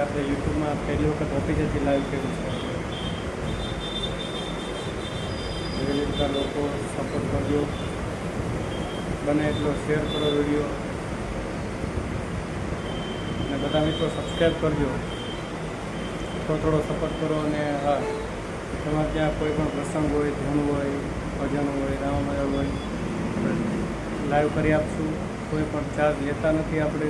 આપણે યુટ્યુબમાં પહેલી વખત ઓફિસેથી લાઈવ કર્યું છે. એવી રીતના લોકો સપોર્ટ કરજો. બને એટલો શેર કરો વીડિયો અને બધા મિત્રો સબસ્ક્રાઈબ કરજો. થોડો થોડો સપોર્ટ કરો અને હા, તમારે ત્યાં કોઈ પણ પ્રસંગ હોય ધૂન હોય, ભજન હોય રામાયણ હોય લાઈવ કરી આપશું. કોઈ પણ ચાર્જ લેતા નથી આપણે.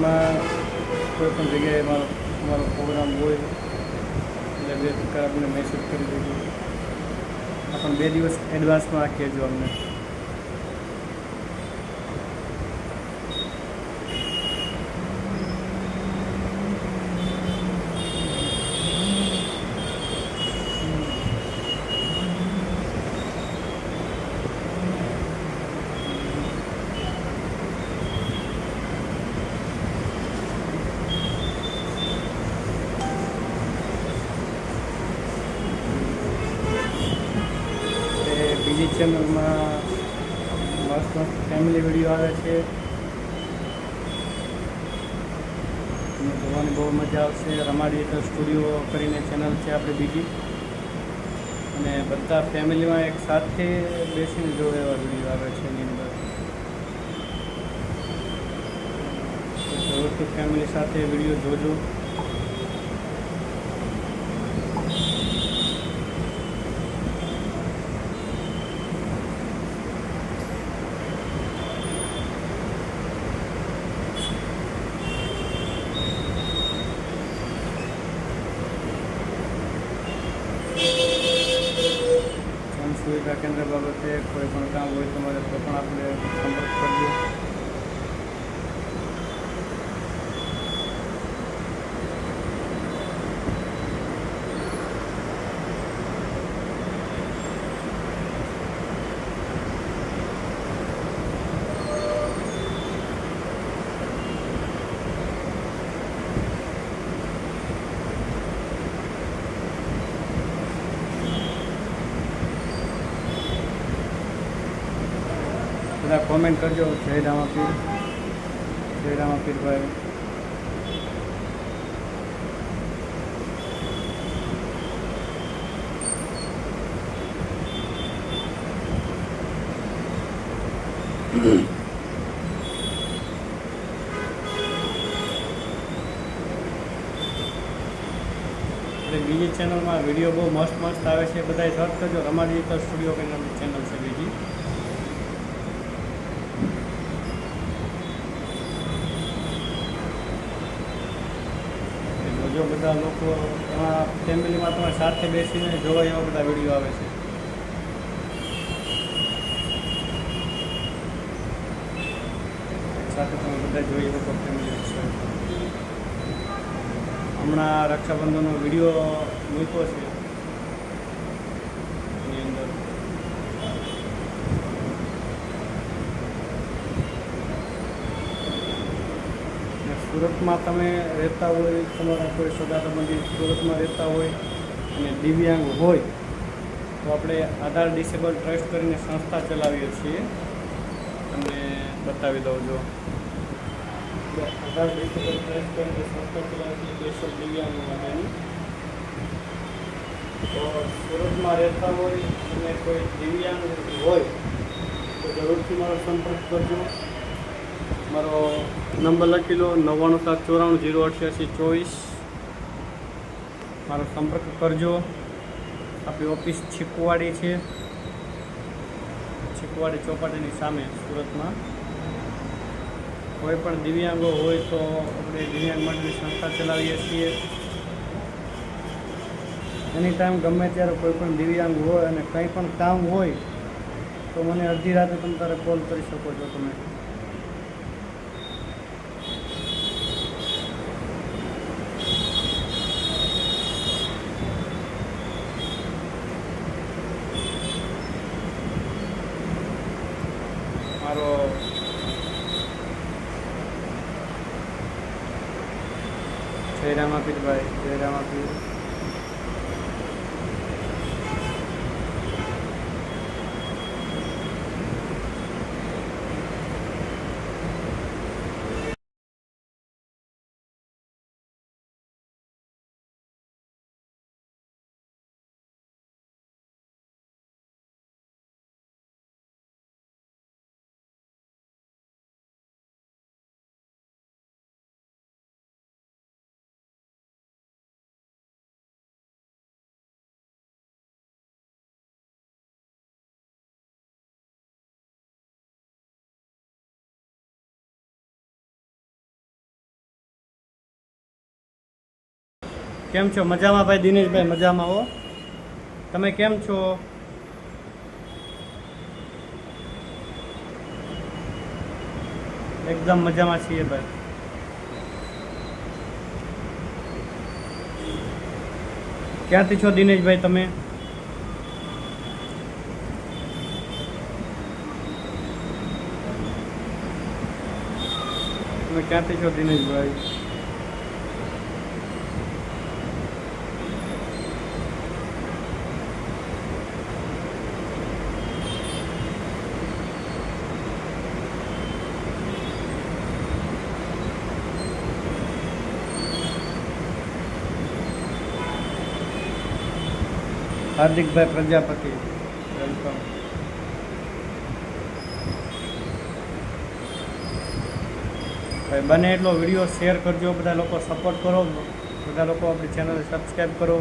ટૂંકમાં કોઈ પણ જગ્યાએ મારો અમારો પ્રોગ્રામ હોય, એટલે બે પ્રકાર અમને મેસેજ કરી આ પણ બે દિવસ એડવાન્સમાં રાખીએ કહેજો અમને તે બીજી ચેનલમાં મસ્ત મસ્ત ફેમિલી વીડિયો આવે છે. તમને જોવાની બહુ મજા આવશે. રમાડી તો સ્ટુડિયો કરીને ચેનલ છે આપણે બીજી. અને બધા ફેમિલીમાં એક સાથે બેસીને જોવે એવા વીડિયો આવે છે એની અંદર. જરૂરથી ફેમિલી સાથે વીડિયો જોજો. સુવિધા કેન્દ્ર બાબતે કોઈ પણ કામ હોય તમારે તો પણ આપણે સંપર્ક કરજો. બધા કોમેન્ટ કરજો. જય રામાપીર. જય રામાપીરભાઈ. બીજી ચેનલમાં વીડિયો બહુ મસ્ત મસ્ત આવે છે. બધાય સર્ચ કરજો. અમારી તો સ્ટુડિયો કરીને ચેનલ છે બીજી. જોજો બધા લોકો એમાં ફેમિલીમાં તમારે સાથે બેસીને જોવા એવા બધા વીડિયો આવે છે. સાથે તમે બધા જોઈ શકો ફેમિલી હમણાં રક્ષાબંધનનો વીડિયો મૂક્યો છે એની અંદર ને સુરતમાં તમે રહેતા હોય, તમારા કોઈ સગા સંબંધી સુરતમાં રહેતા હોય અને દિવ્યાંગ હોય, તો આપણે આધાર ડિસેબલ ટ્રસ્ટ કરીને સંસ્થા ચલાવીએ છીએ. તમને બતાવી દઉં જો. આધાર ડિસેબલ ટ્રસ્ટ કરીને સંસ્થા ચલાવીએ દિવ્યાંગ દિવ્યાંગો માટેની. તો સુરતમાં રહેતા હોય અને કોઈ દિવ્યાંગ હોય, તો જરૂરથી મારો સંપર્ક કરજો. મારો નંબર લખી લો, નવ્વાણું સાત ચોરાણું જીરો અઠ્યાસી ચોવીસ. મારો સંપર્ક કરજો. આપણી ઓફિસ છીકવાડી છે. છીકવાડી ચોપાટીની સામે સુરતમાં. કોઈ પણ દિવ્યાંગો હોય તો આપણે દિવ્યાંગ માટેની સંસ્થા ચલાવીએ છીએ. એની ટાઈમ ગમે ત્યારે કોઈ પણ દિવ્યાંગ હોય અને કંઈ પણ કામ હોય, તો મને અડધી રાતે તમે તારે કોલ કરી શકો છો તમે મારો જય રામાપીરભાઈ જય રામાપીર કેમ છો? મજામાં ભાઈ દિનેશભાઈ, મજામાં હો. તમે કેમ છો? એકદમ મજામાં છીએ ભાઈ. ક્યાંથી છો દિનેશભાઈ તમે? તમે ક્યાંથી છો દિનેશભાઈ? હાર્દિકભાઈ પ્રજાપતિ. વેલકમ ભાઈ, બને એટલો વીડિયો શેર કરજો, બધા લોકો સપોર્ટ કરો, બધા લોકો આપણી ચેનલ સબસ્ક્રાઈબ કરો.